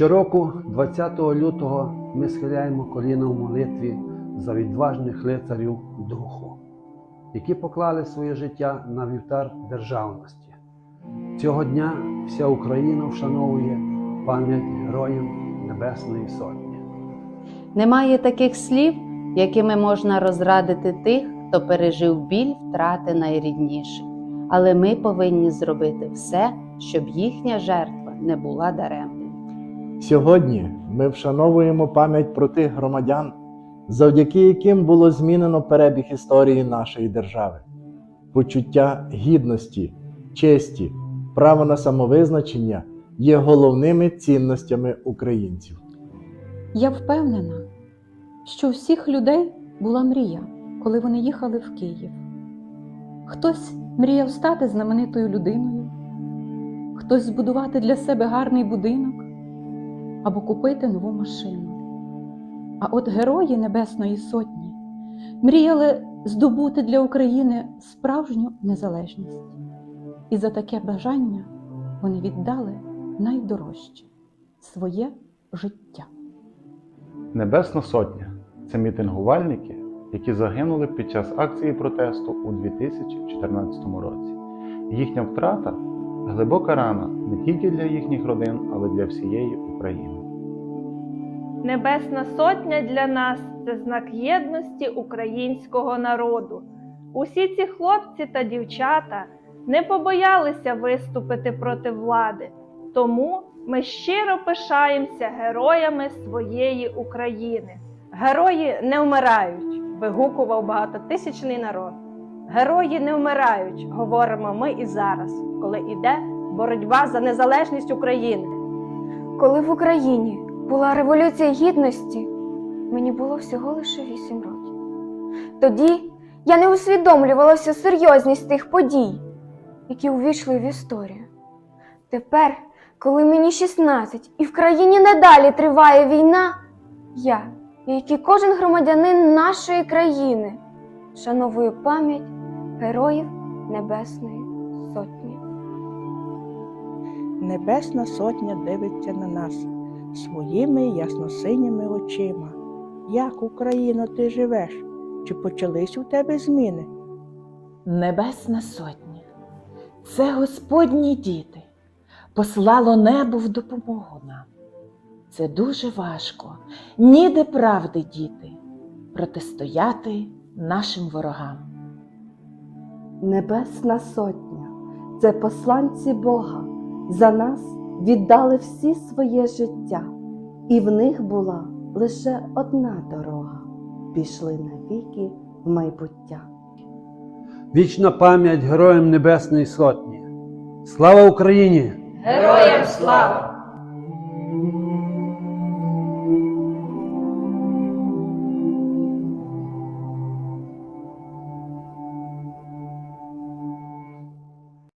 Щороку, 20 лютого, ми схиляємо коліна в молитві за відважних лицарів духу, які поклали своє життя на вівтар державності. Цього дня вся Україна вшановує пам'ять героїв Небесної Сотні. Немає таких слів, якими можна розрадити тих, хто пережив біль втрати найрідніших. Але ми повинні зробити все, щоб їхня жертва не була даремною. Сьогодні ми вшановуємо пам'ять про тих громадян, завдяки яким було змінено перебіг історії нашої держави. Почуття гідності, честі, право на самовизначення є головними цінностями українців. Я впевнена, що у всіх людей була мрія, коли вони їхали в Київ. Хтось мріяв стати знаменитою людиною, хтось збудувати для себе гарний будинок або купити нову машину. А от герої Небесної Сотні мріяли здобути для України справжню незалежність. І за таке бажання вони віддали найдорожче своє життя. Небесна Сотня це мітингувальники, які загинули під час акції протесту у 2014 році. Їхня втрата глибока рана не тільки для їхніх родин, але для всієї України. Небесна Сотня для нас це знак єдності українського народу. Усі ці хлопці та дівчата не побоялися виступити проти влади, тому ми щиро пишаємося героями своєї України. Герої не вмирають, вигукував багатотисячний народ. Герої не вмирають, говоримо ми і зараз, коли йде боротьба за незалежність України. Коли в Україні була Революція Гідності, мені було всього лише 8 років. Тоді я не усвідомлювала всю серйозність тих подій, які увійшли в історію. Тепер, коли мені 16 і в країні надалі триває війна, я, як і кожен громадянин нашої країни, шановую пам'ять героїв Небесної Сотні. Небесна сотня дивиться на нас своїми ясносиніми очима. Як Україно ти живеш? Чи почались у тебе зміни? Небесна сотня, це Господні діти, послало небо в допомогу нам. Це дуже важко, ніде правди діти, протистояти нашим ворогам. Небесна Сотня це посланці Бога, за нас віддали всі своє життя, і в них була лише одна дорога пішли навіки в майбуття. Вічна пам'ять героям Небесної Сотні. Слава Україні! Героям слава!